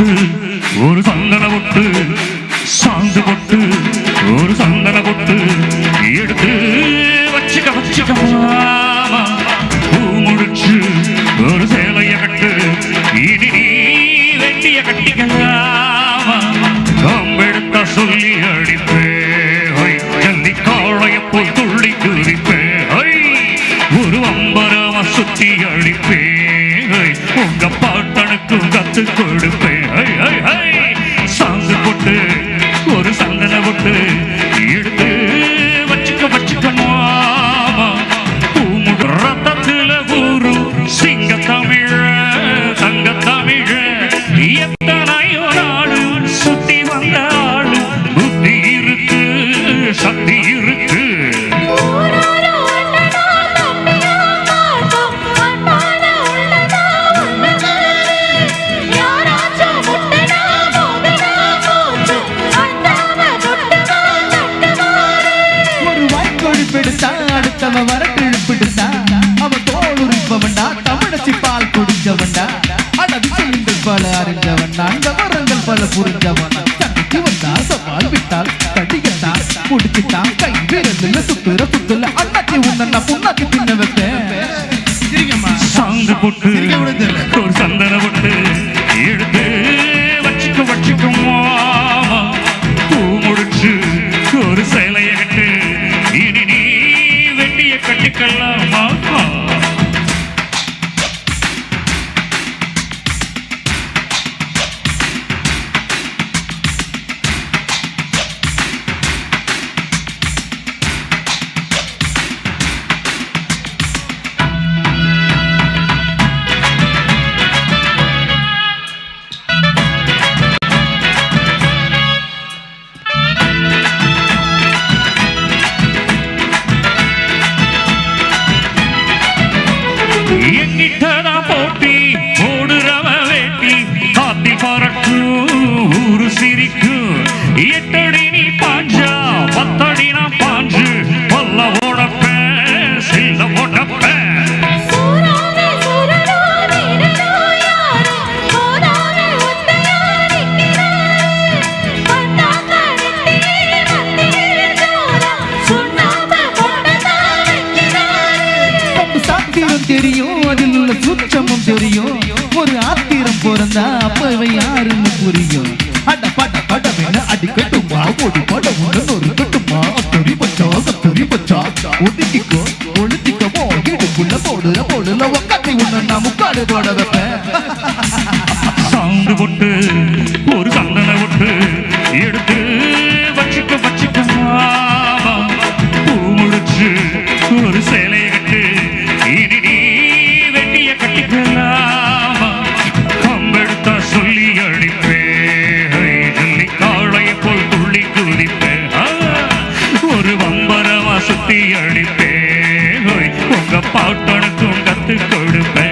பொட்டு ஒரு சந்தன பொட்டு சாந்து பொட்டு ஒரு சந்தன பொட்டு எடுத்து வச்சுக்க வச்சுக்க. பூ முடிச்சு ஒரு சேலைய கட்டு இனி நீ வெட்டிய கட்டிக்கலாமா கம்பெடுத்த சொல்லி அடிப்பே. ஜல்லி காளைய போய் துள்ளி குதிப்பே. ஒரு அம்பரமா சுத்தி அடிப்பே. உங்க பாட்டனுக்கு கத்து கொடுப்பேன் சாந்து ஒரு சந்தன போட்டு அவ வரக்கிழு பிடித்தா அவ தோல் உரிப்பவன்டா தமிழச்சி பால் குடிச்சவன்டா அட விஷயங்கள் பல அறிஞ்சவன்டா அந்த வரங்கள் பல புரிஞ்சவன் தண்ணிக்கு வந்தா சவால் விட்டால் கடிக்கத்தான் முடிச்சுட்டான் கை விரலில் சுத்துற சுத்துல அண்ணாச்சி உன்ன புண்ணாக்கி தின்ன வைப்பேன்? சாங்கு போட்டு வெட்டிய தெரியும் அதில் உள்ள சுற்றமும் தெரியும். ஒரு ஆத்திரம் பிறந்தா அப்பவை யாருன்னு புரியும். அட பட பட வேண அடிக்கட்டுமா? ஒரு பட உடனே ஒரு கட்டுமா அத்தொரி பச்சா சத்தொரி பச்சா. ஒதுக்கிக்கோ ஒழுத்திக்கவோ இடுக்குள்ள போடுற போடுல ஒக்கத்தை உன்ன நான் முக்காடு தட்டி அடிப்பேன் உங்க பாட்டனுக்கும் கத்து கொடுப்பேன்.